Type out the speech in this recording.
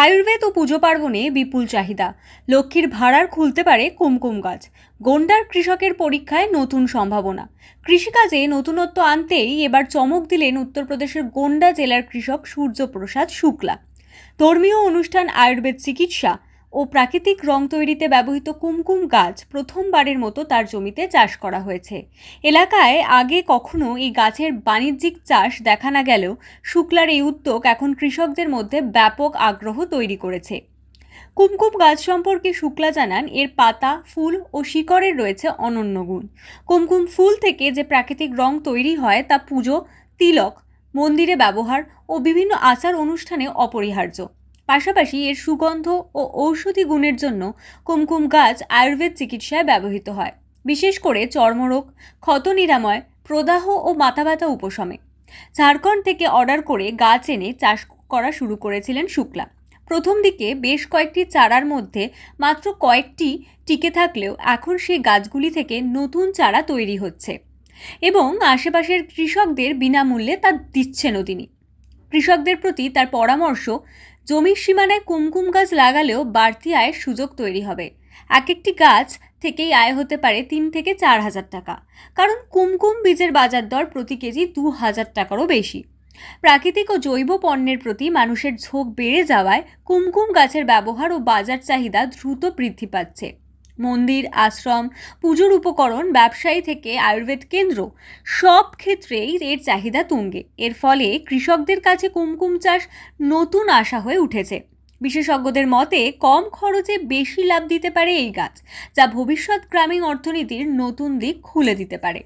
আয়ুর্বেদ ও পুজো পার্বণে বিপুল চাহিদা। লক্ষ্মীর ভাড়ার খুলতে পারে কুমকুম গাছ। গোন্ডার কৃষকের পরীক্ষায় নতুন সম্ভাবনা। কৃষিকাজে নতুনত্ব আনতেই এবার চমক দিলেন উত্তরপ্রদেশের গোন্ডা জেলার কৃষক সূর্যপ্রসাদ শুক্লা। ধর্মীয় অনুষ্ঠান আয়ুর্বেদ চিকিৎসা। ও প্রাকৃতিক রং তৈরিতে ব্যবহৃত কুমকুম গাছ প্রথমবারের মতো তার জমিতে চাষ করা হয়েছে। এলাকায় আগে কখনো এই গাছের বাণিজ্যিক চাষ দেখা না গেলেও শুক্লার এই উদ্যোগ এখন কৃষকদের মধ্যে ব্যাপক আগ্রহ তৈরি করেছে। কুমকুম গাছ সম্পর্কে শুক্লা জানান, এর পাতা, ফুল ও শিকড়ের রয়েছে অনন্য গুণ। কুমকুম ফুল থেকে যে প্রাকৃতিক রং তৈরি হয় তা পুজো, তিলক, মন্দিরে ব্যবহার ও বিভিন্ন আচার অনুষ্ঠানে অপরিহার্য। পাশাপাশি এর সুগন্ধ ও ঔষধি গুণের জন্য কুমকুম গাছ আয়ুর্বেদ চিকিৎসায় ব্যবহৃত হয়, বিশেষ করে চর্মরোগ, ক্ষত নিরাময়, প্রদাহ ও মাথা ব্যথা উপশমে। ঝাড়খণ্ড থেকে অর্ডার করে গাছ এনে চাষ করা শুরু করেছিলেন শুক্লা। প্রথম দিকে বেশ কয়েকটি চারার মধ্যে মাত্র কয়েকটি টিকে থাকলেও এখন সেই গাছগুলি থেকে নতুন চারা তৈরি হচ্ছে এবং আশেপাশের কৃষকদের বিনামূল্যে তা দিচ্ছেনও তিনি। কৃষকদের প্রতি তার পরামর্শ জমির সীমানায় কুমকুম গাছ লাগালেও বাড়তি আয়ের সুযোগ তৈরি হবে। এক একটি গাছ থেকেই আয় হতে পারে তিন থেকে চার হাজার টাকা। কারণ কুমকুম বীজের বাজার দর প্রতি কেজি দু হাজার টাকারও বেশি। প্রাকৃতিক ও জৈব পণ্যের প্রতি মানুষের ঝোঁক বেড়ে যাওয়ায় কুমকুম গাছের ব্যবহার ও বাজার চাহিদা দ্রুত বৃদ্ধি পাচ্ছে। মন্দির, আশ্রম, পুজোর উপকরণ, ব্যবসায়ী থেকে আয়ুর্বেদ কেন্দ্র, সব ক্ষেত্রেই এর চাহিদা তুঙ্গে। এর ফলে কৃষকদের কাছে কুমকুম চাষ নতুন আশা হয়ে উঠেছে। বিশেষজ্ঞদের মতে, কম খরচে বেশি লাভ দিতে পারে এই গাছ, যা ভবিষ্যৎ গ্রামীণ অর্থনীতির নতুন দিক খুলে দিতে পারে।